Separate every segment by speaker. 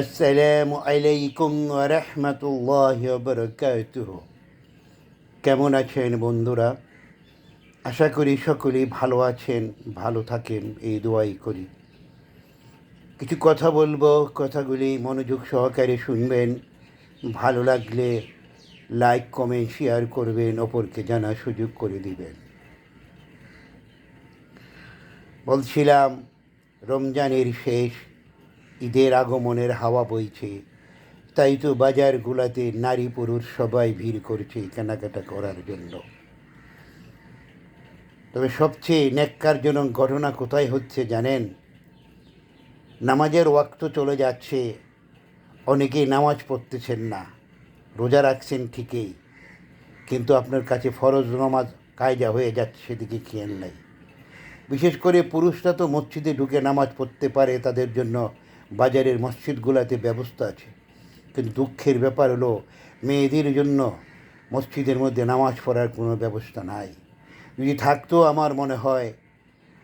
Speaker 1: আসসালামু আলাইকুম রহমতুল্লাহ বরকাতুহ কেমন আছেন বন্ধুরা? আশা করি সকলেই ভালো আছেন, ভালো থাকেন, এই দোয়াই করি। কিছু কথা বলব, কথাগুলি মনোযোগ সহকারে শুনবেন। ভালো লাগলে লাইক, কমেন্ট, শেয়ার করবেন, অপরকে জানার সুযোগ করে দিবেন। বলছিলাম, রমজানের শেষ ঈদের আগমনের হাওয়া বইছে। তাই তো বাজারগুলোতে নারী পুরুষ সবাই ভিড় করছে কেনাকাটা করার জন্য। তবে সবচেয়ে ন্যাক্কারজনক ঘটনা কোথায় হচ্ছে জানেন? নামাজের ওয়াক্ত চলে যাচ্ছে। অনেকেই নামাজ পড়তেছেন না। রোজা রাখছেন ঠিকই। কিন্তু আপনার কাছে ফরজ নামাজ কায়দা হয়ে যাচ্ছে, সেদিকে খেয়াল নাই। বিশেষ করে পুরুষরা তো মসজিদে ঢুকে নামাজ পড়তে পারে তাদের জন্য বাজারের মসজিদগুলোতে ব্যবস্থা আছে। কিন্তু দুঃখের ব্যাপার হলো, মেয়েদের জন্য মসজিদের মধ্যে নামাজ পড়ার কোনো ব্যবস্থা নাই। যদি থাকতো আমার মনে হয়,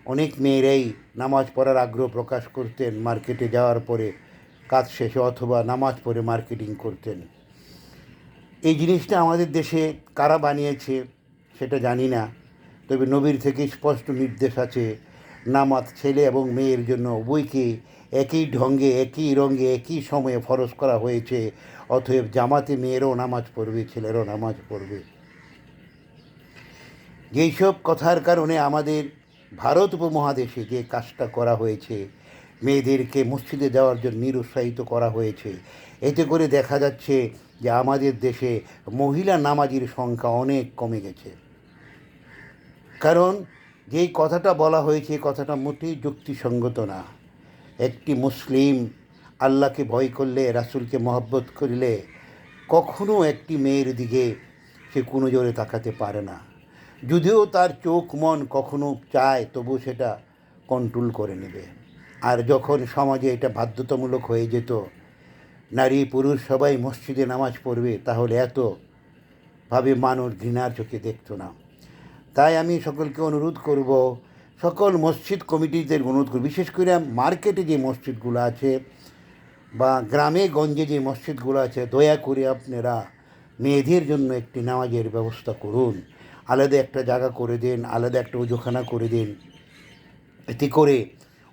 Speaker 1: অনেক মেয়েরাই নামাজ পড়ার আগ্রহ প্রকাশ করতেন, মার্কেটে যাওয়ার পরে কাজ শেষে অথবা নামাজ পড়ে মার্কেটিং করতেন। এই জিনিসটা আমাদের দেশে কারা বানিয়েছে সেটা জানি না, তবে নবীর থেকে স্পষ্ট নির্দেশ আছে নামাজ ছেলে এবং মেয়ের জন্য উভয়কে একই ঢঙ্গে, একই রঙে, একই সময়ে ফরজ করা হয়েছে? অতএব জামাতে মেয়েরও নামাজ পড়বে, ছেলেরও নামাজ পড়বে। যেই সব কথার কারণে আমাদের ভারত উপমহাদেশে যে কাজটা করা হয়েছে, মেয়েদেরকে মসজিদে যাওয়ার জন্য নিরুৎসাহিত করা হয়েছে, এতে করে দেখা যাচ্ছে যে আমাদের দেশে মহিলা নামাজির সংখ্যা অনেক কমে গেছে। কারণ যেই কথাটা বলা হয়েছে কথাটা মোটেই যুক্তিসঙ্গত না। একটি মুসলিম আল্লাহকে ভয় করলে, রাসূলকে মহব্বত করলে কখনো একটি মেয়ের দিকে সে কোনো জোরে তাকাতে পারে না। যদিও তার চোখ মন কখনো চায় তবু সেটা কন্ট্রোল করে নেবে। আর যখন সমাজে এটা বাধ্যতামূলক হয়ে যেত, নারী পুরুষ সবাই মসজিদে নামাজ পড়বে, তাহলে এতভাবে মানুষ ঘৃণার চোখে দেখতো না। তাই আমি সকলকে অনুরোধ করব, সকল মসজিদ কমিটিদের অনুরোধ করব, বিশেষ করে মার্কেটে যে মসজিদগুলো আছে বা গ্রামে গঞ্জে যে মসজিদগুলো আছে, দয়া করে আপনারা মেয়েদের জন্য একটি নামাজের ব্যবস্থা করুন। আলাদা একটা জায়গা করে দিন, আলাদা একটা উজোখানা করে দিন। এতে করে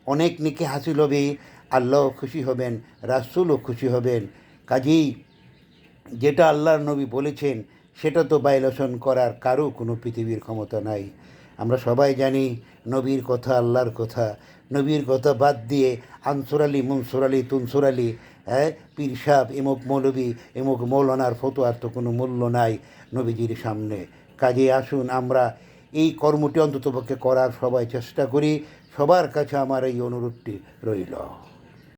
Speaker 1: অনেক নিকে হাসিল হবে, আল্লাহ খুশি হবেন, রাসুলও খুশি হবেন। কাজেই যেটা আল্লাহর নবী বলেছেন সেটা তো বাইলসন করার কারও কোনো পৃথিবীর ক্ষমতা নাই। আমরা সবাই জানি নবীর কথা, আল্লাহর কথা। নবীর কথা বাদ দিয়ে আনসুর আলী মনসুর আলী তুনসুর আলী হ্যাঁ পীর সাহ এমুক মৌলবী, এমুক মৌলানার ফতোয়ার তো কোনো মূল্য নাই নবীজির সামনে। কাজে আসুন, আমরা এই কর্মটি অন্ততপক্ষে করার সবাই চেষ্টা করি। সবার কাছে আমার এই অনুরোধটি রইল।